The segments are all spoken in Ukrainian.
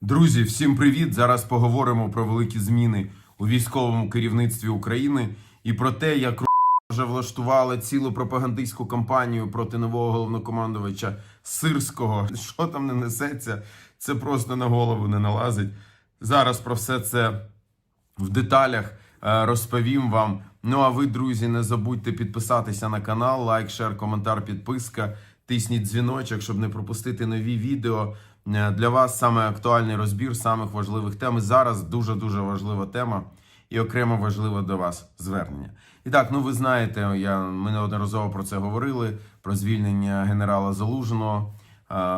Друзі, всім привіт! Зараз поговоримо про великі зміни у військовому керівництві України і про те, як вже влаштували цілу пропагандистську кампанію проти нового головнокомандувача Сирського. Що там не несеться, це просто на голову не налазить. Зараз про все це в деталях е, розповім вам. Ну а ви, друзі, не забудьте підписатися на канал, лайк, шер, коментар, підписка. Тисніть дзвіночок, щоб не пропустити нові відео. Е, Для вас саме актуальний розбір самих важливих тем. І зараз дуже дуже важлива тема і окремо важливе до вас звернення. І так, ну ви знаєте, я ми неодноразово про це говорили: про звільнення генерала Залужного.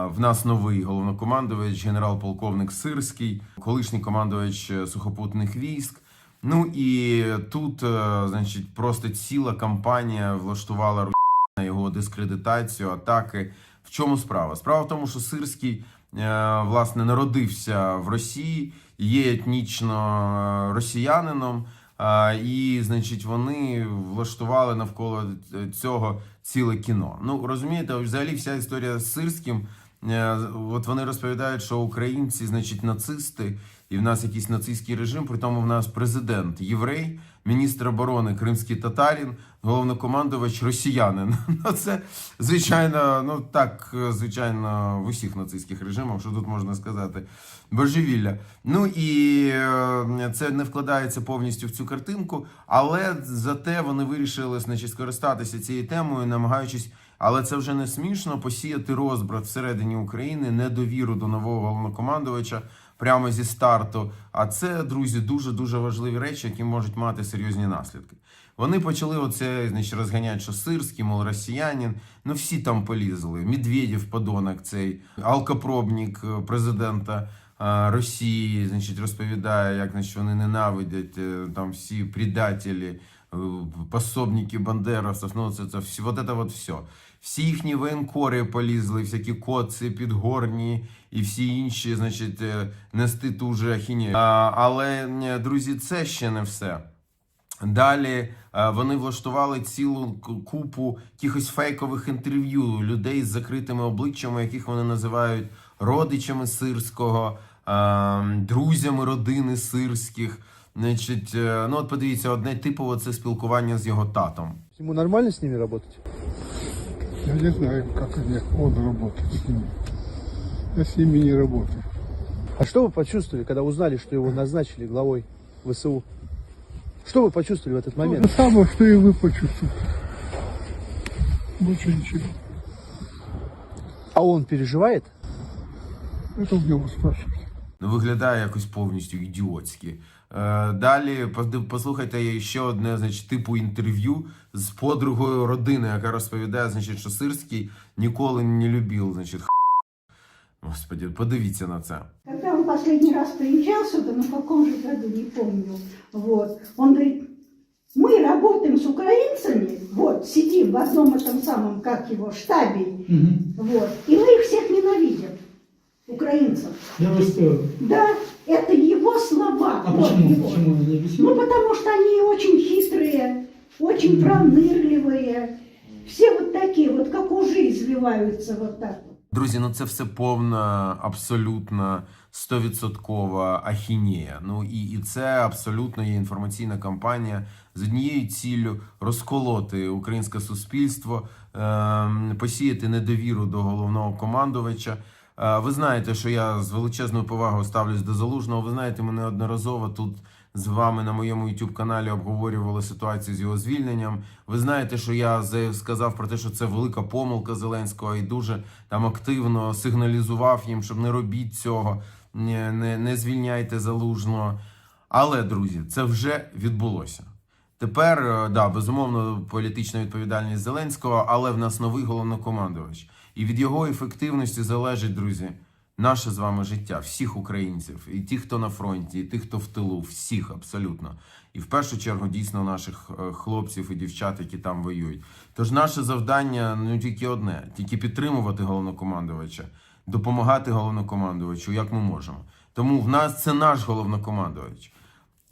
В нас новий головнокомандувач, генерал-полковник Сирський, колишній командувач е, сухопутних військ. Ну і тут, е, значить, просто ціла кампанія влаштувала на його дискредитацію, атаки. В чому справа? Справа в тому, що Сирський е, власне народився в Росії, є етнічно е, росіянином. І, значить, вони влаштували навколо цього ціле кіно. Ну розумієте, взагалі вся історія з Сирським. е, От вони розповідають, що українці, значить, нацисти, і в нас якийсь нацистський режим. При тому в нас президент єврей, міністр оборони кримський татарин, головнокомандувач росіянин. Ну це звичайно, ну так звичайно в усіх нацистських режимах, що тут можна сказати, божевілля. Ну і е, це не вкладається повністю в цю картинку, але зате вони вирішили значить, скористатися цією темою, намагаючись. Але це вже не смішно посіяти розбрат всередині України, недовіру до нового головнокомандувача прямо зі старту. А це, друзі, дуже дуже важливі речі, які можуть мати серйозні наслідки. Вони почали оце значить, розганяти, що сирський, мол, росіянин. Ну всі там полізли. Медведєв, подонок, цей алкопробник е, президента е, Росії, значить, розповідає, як значить, вони ненавидять е, там всі предателі, пособники бандеровців. Ну це, це всі, вот это вот все. Всі їхні воєнкори полізли, всякі коци, підгорні і всі інші, значить, е, нести ту же ахінію. Але, друзі, це ще не все. Далі вони влаштували цілу купу якихось фейкових інтерв'ю людей з закритими обличчями, яких вони називають родичами сирського, друзями родини сирських. Значить, е, ну от подивіться, одне типово це спілкування з його татом. Ему нормально с ними работать? Я не знаю, как они, он работает с ними. Я с ними не работаю. А что вы почувствовали, когда узнали, что его назначили главой ВСУ? Что вы почувствовали в этот То момент? же самое, что и вы почувствовали. Больше ничего. А он переживает? Это у него спрашивать. Ну, виглядає якось повністю ідіотськи. Е, далі поди- послухайте ще одне, значить, типу інтерв'ю з подругою родини, яка розповідає, значить, що Сирський ніколи не любив, значить, х**. Господи, подивіться на це. Когда он последний раз приезжал сюда, на каком же году, не помню, вот, он говорит, мы работаем с украинцами, вот, сидим в одном этом самом, как его, штабе, вот, и мы их всех ненавидим, украинцев. Я расстроен. Да, это его слова. А вот почему? его. Почему они Ну, объяснили? потому что они очень хитрые, очень пронырливые, все вот такие, вот как ужи извиваются вот так вот. Друзі, ну це все повна, абсолютна, стовідсоткова ахінея. Ну і, і це абсолютно є інформаційна кампанія з однією ціллю розколоти українське суспільство, ем, посіяти недовіру до головного командувача. Ви знаєте, що я з величезною повагою ставлюсь до залужного. Ви знаєте, ми неодноразово тут з вами на моєму youtube каналі обговорювали ситуацію з його звільненням. Ви знаєте, що я сказав про те, що це велика помилка Зеленського і дуже там активно сигналізував їм, щоб не робіть цього, не, не, не звільняйте залужного. Але, друзі, це вже відбулося. Тепер, е, да, безумовно, політична відповідальність Зеленського, але в нас новий головнокомандувач. І від його ефективності залежить, друзі, наше з вами життя, всіх українців, і ті, хто на фронті, і тих, хто в тилу, всіх абсолютно. І в першу чергу дійсно наших е, хлопців і дівчат, які там воюють. Тож наше завдання ну тільки одне: тільки підтримувати головнокомандувача, допомагати головнокомандувачу, як ми можемо. Тому в нас це наш головнокомандувач.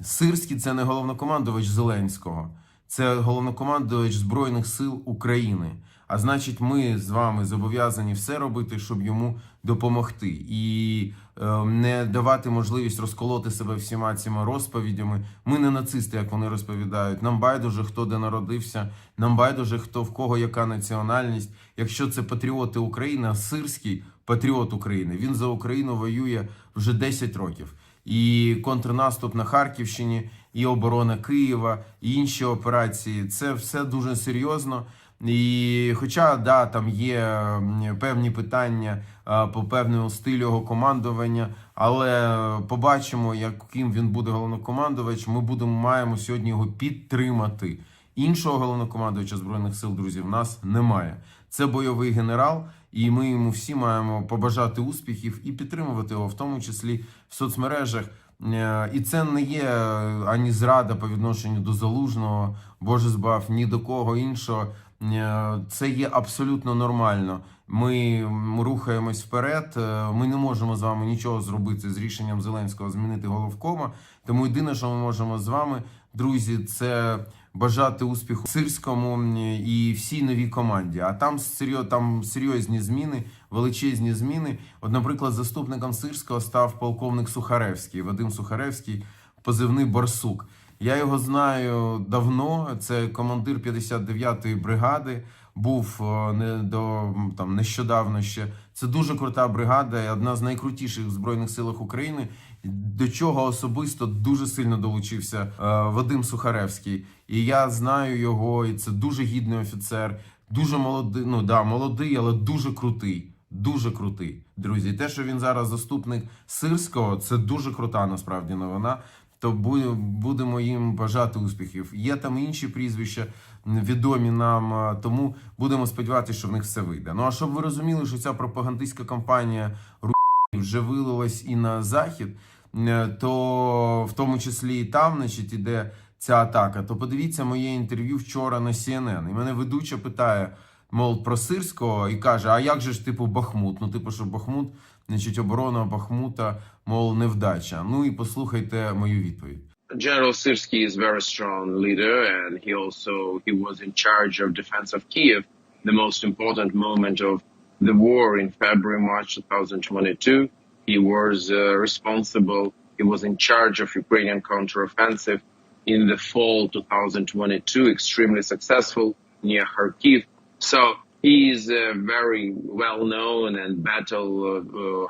Сирський це не головнокомандувач Зеленського, це головнокомандувач Збройних сил України. А значить, ми з вами зобов'язані все робити, щоб йому допомогти, і е, не давати можливість розколоти себе всіма цими розповідями. Ми не нацисти, як вони розповідають. Нам байдуже, хто де народився, нам байдуже, хто в кого яка національність. Якщо це патріоти України, а сирський патріот України, він за Україну воює вже 10 років. І контрнаступ на Харківщині, і оборона Києва, і інші операції це все дуже серйозно. І хоча да, там є певні питання по певному стилю його командування, але побачимо, яким він буде головнокомандувач. Ми будемо маємо сьогодні його підтримати. Іншого головнокомандувача збройних сил, друзі, в нас немає. Це бойовий генерал, і ми йому всі маємо побажати успіхів і підтримувати його, в тому числі в соцмережах. Е, І це не є е, ані зрада по відношенню до залужного, Боже збав, ні до кого іншого. Е, Це є абсолютно нормально. Ми рухаємось вперед. Ми не можемо з вами нічого зробити з рішенням Зеленського змінити головкома. Тому єдине, що ми можемо з вами, друзі, це бажати успіху сирському і всій новій команді. А там серйозні зміни, величезні зміни. От, наприклад, заступником сирського став полковник Сухаревський, Вадим Сухаревський, позивний Барсук. Я його знаю давно. Це командир 59-ї бригади. Був е, не до там нещодавно ще. Це дуже крута бригада, одна з найкрутіших в збройних силах України. До чого особисто дуже сильно долучився е, Вадим Сухаревський. І я знаю його, і це дуже гідний офіцер, дуже молодий. Ну да, молодий, але дуже крутий. Дуже крутий, друзі. Те, що він зараз заступник сирського, це дуже крута насправді новина. То будемо їм бажати успіхів. Є там інші прізвища відомі нам, тому будемо сподіватися, що в них все вийде. Ну а щоб ви розуміли, що ця пропагандистська кампанія вже вилилась і на захід, е, то в тому числі і там, значить, іде ця атака. То подивіться моє інтерв'ю вчора на CNN. І мене ведуча питає, мов про Сирського, і каже: А як же ж типу Бахмут? Ну, типу, що Бахмут, значить, оборона Бахмута, мов невдача. Ну і послухайте мою відповідь. General Sirsky is very strong leader, and he also he was in charge of defense of Kiev, the most important moment of the war in February March 2022. He was uh, responsible. He was in charge of Ukrainian counteroffensive in the fall 2022, extremely successful near Kharkiv. So he is a very well known and battle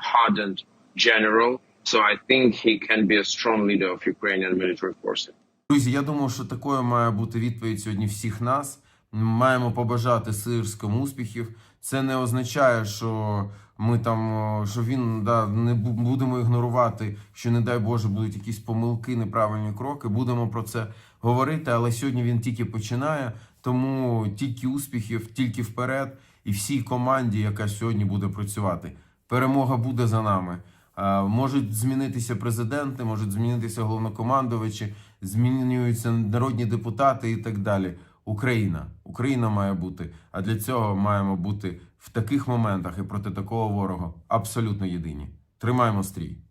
hardened general. So I think he can be a strong leader of Ukrainian military forces. Друзі, я думаю, що такою має бути відповідь сьогодні всіх нас. Маємо побажати сирському успіхів. Це не означає, що ми там що він да не будемо ігнорувати, що не дай Боже будуть якісь помилки, неправильні кроки. Будемо про це говорити. Але сьогодні він тільки починає, тому тільки успіхів, тільки вперед, і всій команді, яка сьогодні буде працювати. Перемога буде за нами. Можуть змінитися президенти, можуть змінитися головнокомандувачі, змінюються народні депутати і так далі. Україна, Україна має бути. А для цього маємо бути в таких моментах і проти такого ворога абсолютно єдині. Тримаємо стрій.